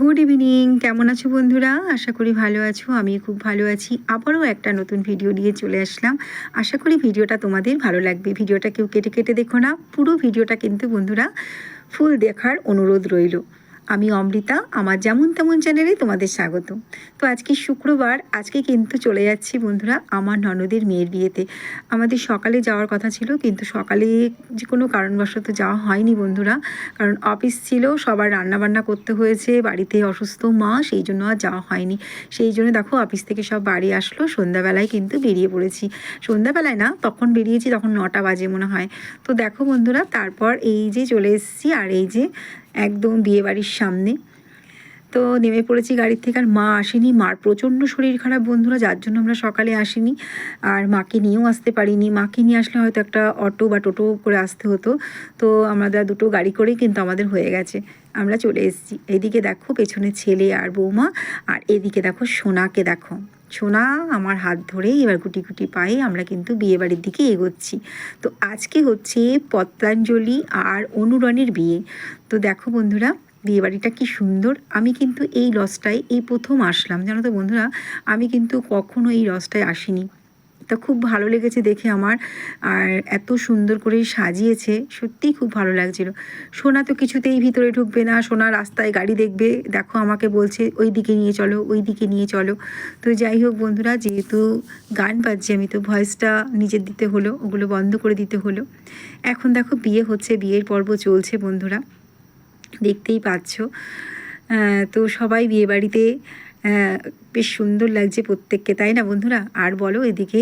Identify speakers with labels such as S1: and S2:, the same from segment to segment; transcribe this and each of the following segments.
S1: Good evening কেমন আছো বন্ধুরা? আশা করি ভালো আছো আমি খুব ভালো আছি। আবারও একটা নতুন ভিডিও নিয়ে চলে আসলাম। আশা করি ভিডিওটা তোমাদের ভালো লাগবে। ভিডিওটা কেউ কেটে কেটে দেখো না, পুরো ভিডিওটা কিন্তু বন্ধুরা ফুল দেখার অনুরোধ রইল। আমি অমৃতা, আমার যেমন তেমন চ্যানেলে তোমাদের স্বাগত। তো আজকে শুক্রবার, আজকে কিন্তু চলে যাচ্ছি বন্ধুরা আমার ননদের মেয়ের বিয়েতে। আমাদের সকালে যাওয়ার কথা ছিল, কিন্তু সকালে যে কোনো কারণবশত যাওয়া হয়নি বন্ধুরা। কারণ অফিস ছিল, সবার রান্নাবান্না করতে হয়েছে, বাড়িতে অসুস্থ মা, সেই জন্য আর যাওয়া হয়নি। সেই জন্য দেখো অফিস থেকে সব বাড়ি আসলো, সন্ধ্যাবেলায় কিন্তু বেরিয়ে পড়েছি। সন্ধ্যাবেলায় না, তখন বেরিয়েছি, তখন নটা বাজে মনে হয়। তো দেখো বন্ধুরা, তারপর এই যে চলে এসেছি, আর এই যে একদম বিয়েবাড়ির সামনে। তো নেমে পড়েছি গাড়ির থেকে আর মা আসেনি। মার প্রচণ্ড শরীর খারাপ বন্ধুরা, যার জন্য আমরা সকালে আসিনি। আর মাকে নিয়েও আসতে পারিনি। মাকে নিয়ে আসলে হয়তো একটা অটো বা টোটো করে আসতে হতো। তো আমরা দুটো গাড়ি করেই কিন্তু আমাদের হয়ে গেছে। আমরা চলে এসেছি। এদিকে দেখো পেছনে ছেলে আর বৌমা, আর এদিকে দেখো সোনাকে দেখো। সোনা আমার হাত ধরেই এবার গুটি গুটি পায়ে আমরা কিন্তু বিয়েবাড়ির দিকে এগোচ্ছি। তো আজকে হচ্ছে পত্রাঞ্জলি আর অনুরণের বিয়ে। তো দেখো বন্ধুরা, বিয়েবাড়িটা কি সুন্দর। আমি কিন্তু এই রসটায় এই প্রথম আসলাম। জানো তো বন্ধুরা, আমি কিন্তু কখনো এই রসটায় আসিনি। তা খুব ভালো লেগেছে দেখে আমার। আর এত সুন্দর করে সাজিয়েছে, সত্যিই খুব ভালো লাগছিল। সোনা তো কিছুতেই ভিতরে ঢুকবে না, সোনা রাস্তায় গাড়ি দেখবে। দেখো আমাকে বলছে, ওই দিকে নিয়ে চলো, ওই দিকে নিয়ে চলো। তো যাই হোক বন্ধুরা, যেহেতু গান বাজছে, আমি তো ভয়েসটা নিজের দিতে হলো, ওগুলো বন্ধ করে দিতে হলো। এখন দেখো বিয়ে হচ্ছে, বিয়ের পর্ব চলছে বন্ধুরা। দেখতেই পাচ্ছ। তো সবাই বিয়ে বাড়িতে বেশ সুন্দর লাগছে প্রত্যেককে, তাই না বন্ধুরা? আর বলো এদিকে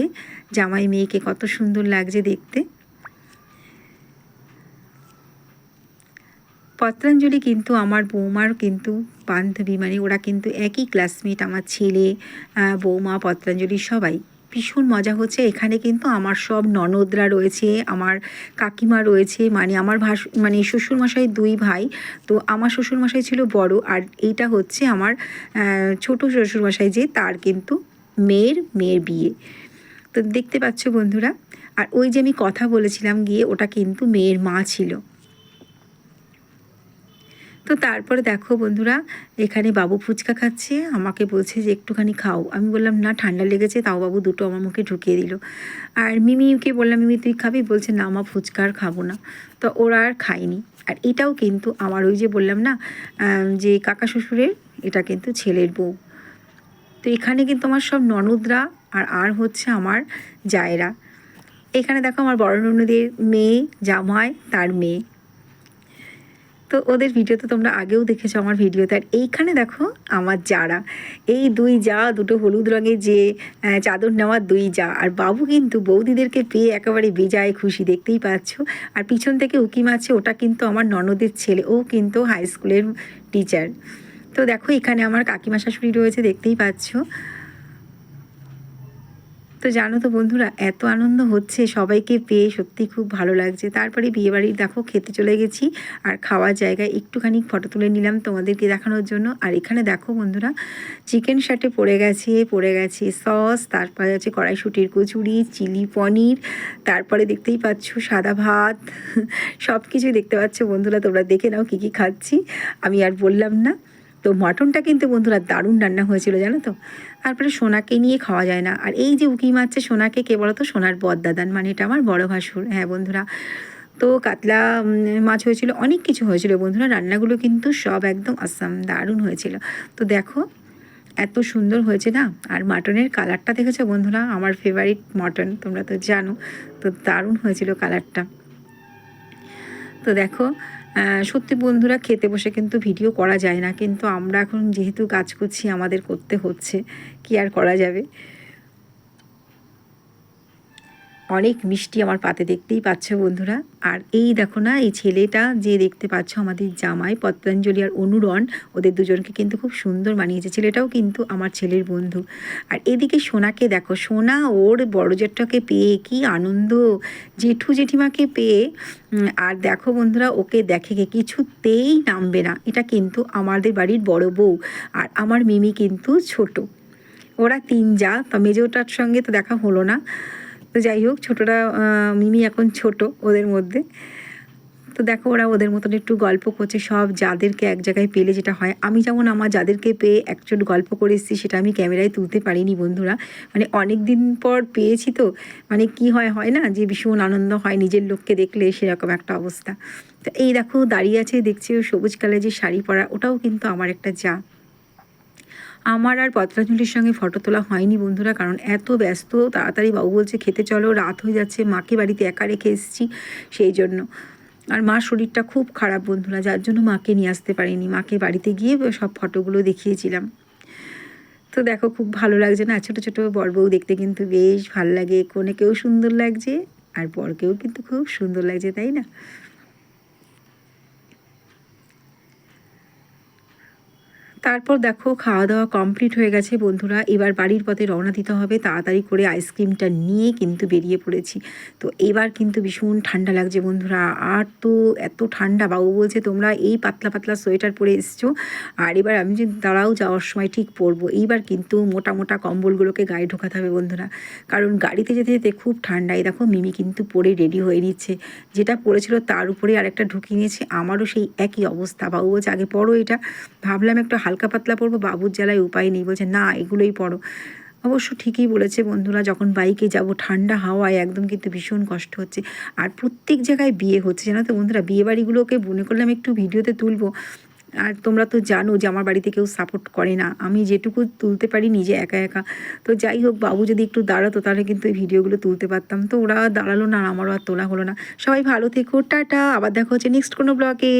S1: জামাই মেয়েকে কত সুন্দর লাগছে দেখতে। পত্রাঞ্জলি কিন্তু আমার বৌমার কিন্তু বান্ধবী মানে ওরা কিন্তু একই ক্লাসমেট আমার ছেলে বৌমা, পত্রাঞ্জলি সবাই। ভীষণ মজা হচ্ছে। এখানে কিন্তু আমার সব ননদরা রয়েছে, আমার কাকিমা রয়েছে মানে আমার ভাস মানে শ্বশুরমশাই দুই ভাই। তো আমার শ্বশুরমশাই ছিল বড় আর এইটা হচ্ছে আমার ছোট শ্বশুরমশাই যে, তার কিন্তু মেয়ের মেয়ের বিয়ে। তো দেখতে পাচ্ছ বন্ধুরা, আর ওই যে আমি কথা বলেছিলাম গিয়ে, ওটা কিন্তু মেয়ের মা ছিল। তো তারপরে দেখো বন্ধুরা, এখানে বাবু ফুচকা খাচ্ছে, আমাকে বলছে যে একটুখানি খাও। আমি বললাম, না, ঠান্ডা লেগেছে, তাও বাবু দুটো আমার মুখে ঢুকিয়ে দিল। আর মিমিকে বললাম, মিমি, তুই খাবি? বলছে, না আমার ফুচকা আর খাব না। তো ওরা আর খায়নি। আর এটাও কিন্তু আমার ওই যে বললাম না যে কাকা শ্বশুরের, এটা কিন্তু ছেলের বউ। তো এখানে কিন্তু আমার সব ননদরা আর আর হচ্ছে আমার জায়রা। এখানে দেখো আমার বড় ননদের মেয়ে, জামাই, তার মেয়ে। তো ওদের ভিডিও তো তোমরা আগেও দেখেছ আমার ভিডিওতে আর এইখানে দেখো আমার যারা। এই দুই যা, দুটো হলুদ রঙের যে চাদর নেওয়ার দুই যা। আর বাবু কিন্তু বৌদিদেরকে পেয়ে একেবারে বেজায় খুশি, দেখতেই পাচ্ছ। আর পিছন থেকে উকি মারছে ওটা কিন্তু আমার ননদের ছেলে। ও কিন্তু হাই স্কুলের টিচার তো দেখো এখানে আমার কাকিমা শাশুড়ি রয়েছে, দেখতেই পাচ্ছ। তো জানো তো বন্ধুরা, এত আনন্দ হচ্ছে, সবাইকে পেয়ে সত্যি খুব ভালো লাগছে। তারপরে বিয়েবাড়ি, দেখো, খেতে চলে গেছি, আর খাওয়ার জায়গায় একটুখানি ফটো তুলে নিলাম তোমাদেরকে দেখানোর জন্য। আর এখানে দেখো বন্ধুরা চিকেন শার্টে পড়ে গেছে পড়ে গেছে সস তারপরে আছে কড়াইশুটির কচুরি, চিলি পনির, তারপরে দেখতেই পাচ্ছ সাদা ভাত সব কিছুই দেখতে পাচ্ছ বন্ধুরা, তোমরা দেখে নাও কী কী খাচ্ছি, আমি আর বললাম না। তো মটনটা কিন্তু বন্ধুরা দারুণ রান্না হয়েছিল, জানো তো? তারপরে সোনাকে নিয়ে খাওয়া যায় না। আর এই যে উকি মারছে সোনাকে, কে বলো তো সোনার বদদাদান মানে এটা আমার বড় ভাসুর। হ্যাঁ বন্ধুরা, তো কাতলা মাছ হয়েছিল, অনেক কিছু হয়েছিল বন্ধুরা। রান্নাগুলো কিন্তু সব একদম আসাম, দারুণ হয়েছিল। তো দেখো, এত সুন্দর হয়েছে না? আর মাটনের কালারটা দেখেছ বন্ধুরা? আমার ফেভারিট মটন, তোমরা তো জানো। তো দারুণ হয়েছিল কালারটা। তো দেখো সত্যি বন্ধুরা, খেতে বসে কিন্তু ভিডিও করা যায় না। কিন্তু আমরা এখন যেহেতু কাজ করছি আমাদের করতে হচ্ছে, কি আর করা যাবে? অনেক মিষ্টি আমার পাতে দেখতেই পাচ্ছ বন্ধুরা। আর এই দেখো না, এই ছেলেটা যে দেখতে পাচ্ছ আমাদের জামাই পত্রাঞ্জলি আর অনুরণ, ওদের দুজনকে কিন্তু খুব সুন্দর মানিয়েছে। ছেলেটাও কিন্তু আমার ছেলের বন্ধু। আর এদিকে সোনাকে দেখো, সোনা ওর বড় জেঠটাকে পেয়ে কি আনন্দ, জেঠু জেঠিমাকে পেয়ে আর দেখো বন্ধুরা, ওকে দেখে গে কিছুতেই নামবে না। এটা কিন্তু আমাদের বাড়ির বড় বউ আর আমার মিমি কিন্তু ছোট। ওরা তিন যা, তা মেজোটার সঙ্গে তো দেখা হলো না। তো যাই হোক, ছোটোরা মিমি এখন ছোট ওদের মধ্যে। তো দেখো ওরা ওদের মতন একটু গল্প করছে, সব যাদেরকে এক জায়গায় পেলে যেটা হয়। আমি যেমন আমার যাদেরকে পেয়ে একচোট গল্প করে এসেছি, সেটা আমি ক্যামেরায় তুলতে পারিনি বন্ধুরা। মানে অনেক দিন পর পেয়েছি তো মানে কি হয় হয় না যে ভীষণ আনন্দ হয় নিজের লোককে দেখলে, সেরকম একটা অবস্থা। তো এই দেখো, দাঁড়িয়ে আছে, দেখছি সবুজ কালার যে শাড়ি পরা, ওটাও কিন্তু আমার একটা যা। আমার আর পত্রাঞ্জলির সঙ্গে ফটো তোলা হয়নি বন্ধুরা, কারণ এত ব্যস্ত, তাড়াতাড়ি বাবু বলছে খেতে চলো, রাত হয়ে যাচ্ছে, মাকে বাড়িতে একা রেখে এসেছি সেই জন্য। আর মার শরীরটা খুব খারাপ বন্ধুরা, যার জন্য মাকে নিয়ে আসতে পারিনি। মাকে বাড়িতে গিয়ে সব ফটোগুলো দেখিয়েছিলাম। তো দেখো খুব ভালো লাগছে না, ছোটো ছোটো বর বউ দেখতে কিন্তু বেশ ভালো লাগে কোনেকেও সুন্দর লাগছে আর বরকেও কিন্তু খুব সুন্দর লাগছে, তাই না? তারপর দেখো খাওয়া দাওয়া কমপ্লিট হয়ে গেছে বন্ধুরা। এবার বাড়ির পথে রওনা দিতে হবে। তাড়াতাড়ি করে আইসক্রিমটা নিয়ে কিন্তু বেরিয়ে পড়েছি। তো এবার কিন্তু ভীষণ ঠান্ডা লাগছে বন্ধুরা। আর তো এত ঠান্ডা, বাবু বলছে তোমরা এই পাতলা পাতলা সোয়েটার পরে এসছো। আর এবার আমি যে দাঁড়াও যাওয়ার সময় ঠিক পরবো। এইবার কিন্তু মোটা মোটা কম্বলগুলোকে গায়ে ঢোকাতে হবে বন্ধুরা। কারণ গাড়িতে যেতে যেতে খুব ঠান্ডায় দেখো মিমি কিন্তু পরে রেডি হয়ে নিচ্ছে। যেটা পড়েছিল তার উপরে আরেকটা ঢুকিয়ে নিয়েছে। আমারও সেই একই অবস্থা। বাবু বলছে, আগে পড়ো এটা। ভাবলাম একটু হালকা পাতলা পরবো, বাবুর জ্বালায় উপায় নেই, বলছে, না, এগুলোই পড়ো অবশ্য ঠিকই বলেছে বন্ধুরা, যখন বাইকে যাব, ঠান্ডা হাওয়ায় একদম কিন্তু ভীষণ কষ্ট হচ্ছে। আর প্রত্যেক জায়গায় বিয়ে হচ্ছে, জানো তো বন্ধুরা বিয়ে বাড়িগুলোকে মনে করলাম একটু ভিডিওতে তুলবো। আর তোমরা তো জানো যে আমার বাড়িতে কেউ সাপোর্ট করে না, আমি যেটুকু তুলতে পারি নিজে একা একা। তো যাই হোক, বাবু যদি একটু দাঁড়াতো, তাহলে কিন্তু এই ভিডিওগুলো তুলতে পারতাম। তো ওরা দাঁড়াল না আমারও আর তোলা হলো না। সবাই ভালো থেকো, টাটা, আবার দেখা হচ্ছে নেক্সট কোনো ব্লগে